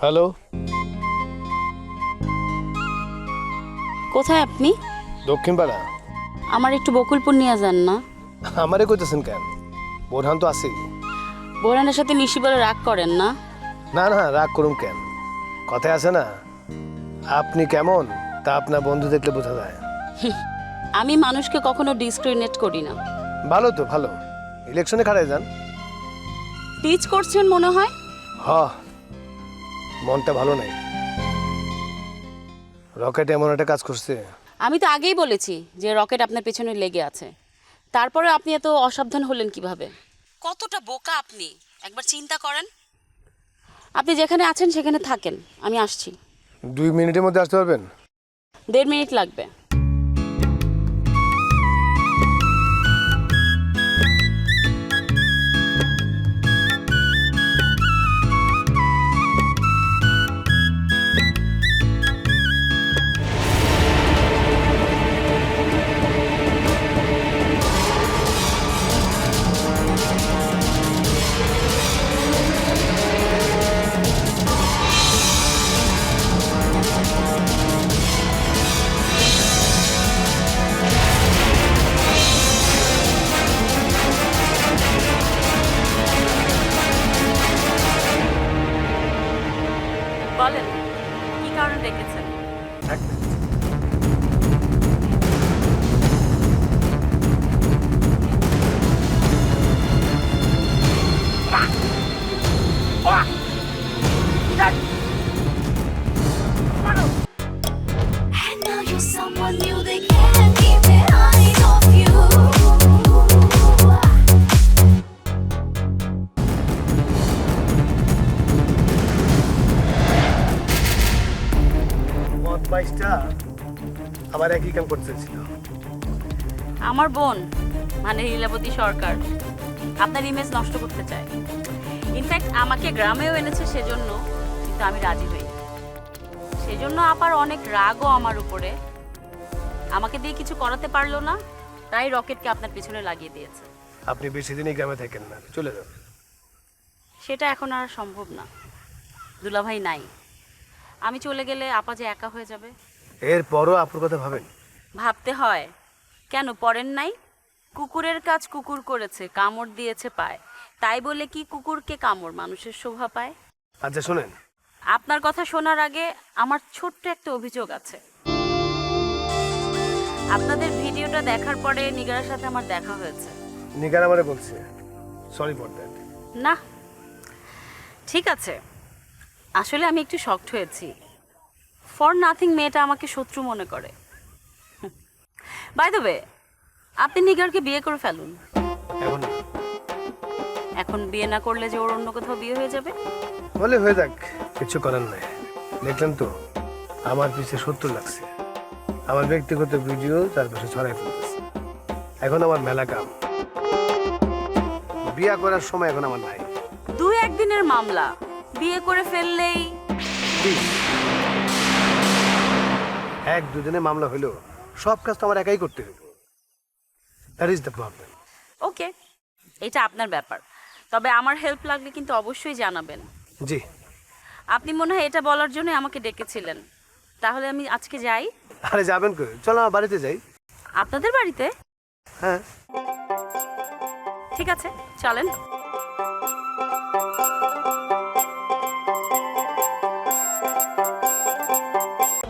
Hello? কোথায় আপনি? দক্ষিণ পাড়া আমার একটু বকুলপুর নিয়ে যান না। আমারে কইতেছেন কেন? বোরহান তো আছেই। বোরানের সাথে নিশি বলে রাগ করেন না? না না রাগ করুন কেন? কথায় আছে না? আপনি কেমন? তা আপনার বন্ধু দেখলে বোঝা যায়। আমি মানুষকে কখনো ডিসক্রিমিনেট করি না। ভালো তো ভালো। ইলেকশনে খাড়াই যান। টিচ করছেন মনে হয়? হ মনটা ভালো নাই। রকেট এমন একটা কাজ করছে। আমি তো আগেই বলেছি যে রকেট আপনার পেছনে লেগে আছে। তারপরে আপনি এত অসাবধান হলেন কীভাবে? কতটা বোকা আপনি? একবার চিন্তা করেন। আপনি যেখানে আছেন সেখানে থাকেন। আমি আসছি। দুই মিনিটের মধ্যে আসতে পারবেন? দেড় মিনিট লাগবে। কারণে ডেকেছেন। বাইশটা আবার একই কাম করতে ছিল। আমার বোন মানে লীলাবতী সরকার আপনার ইমেজ নষ্ট করতে চায়। ইনফ্যাক্ট আমাকে গ্রামেও এনেছে সেজন্য কিন্তু আমি রাজি হই সেজন্য আপার অনেক রাগও আমার উপরে। আমাকে দিয়ে কিছু করাতে পারল না তাই রকেটকে আপনার পিছনে লাগিয়ে দিয়েছে। আপনি বেশি দিনই গ্রামে থাকেন না চলে যান সেটা এখন আর সম্ভব না। দুলাভাই নাই। আমি চলে গেলে আপা যে একা হয়ে যাবে? এরপরও আপুর কথা ভাবেন? ভাবতে হয়। কেন পড়েন নাই? কুকুরের কাজ কুকুর করেছে কামড় দিয়েছে পায়। তাই বলে কি কুকুরকে কামড় মানুষের শোভা পায়? আচ্ছা শোনেন। আপনার কথা শোনার আগে আমার ছোট্ট একটা অভিযোগ আছে। আপনাদের ভিডিওটা দেখার পরে নিগারের সাথে আমার দেখা হয়েছে। নিগার আমারে বলছে সরি ফর দ্যাট না। ঠিক আছে। আসলে আমি একটু শকড হয়েছি। ফর নাথিং মেয়েটা আমাকে শত্রু মনে করে। বাই ওয়ে আপনি নিগারকে বিয়ে করে ফেলুন। এখন? এখন বিয়ে না করলে যে ওর অন্য কোথাও বিয়ে হয়ে যাবে? বলে হয়ে যাক কিছু করার নাই। দেখলেন তো আমার পিছে সত্তর লাগছে। আমার ব্যক্তিগত ভিডিও তার পাশে ছড়াই ফেলতেছে। এখন আমার মেলা কাম। বিয়া করার সময় এখন আমার নাই। দুই একদিনের মামলা। বিয়ে করে ফেললেই? এক দুদিনে মামলা হইল সব কাজ তো আমার একাই করতে হইব that is the problem okay এটা আপনার ব্যাপার। তবে আমার হেল্প লাগলে কিন্তু অবশ্যই জানাবেন। জি। আপনি মনে হয় এটা বলার জন্য আমাকে ডেকেছিলেন। তাহলে আমি আজকে যাই। আরে যাবেন কই? চলো আমার বাড়িতে যাই। আপনাদের বাড়িতে? হ্যাঁ। ঠিক আছে চলেন।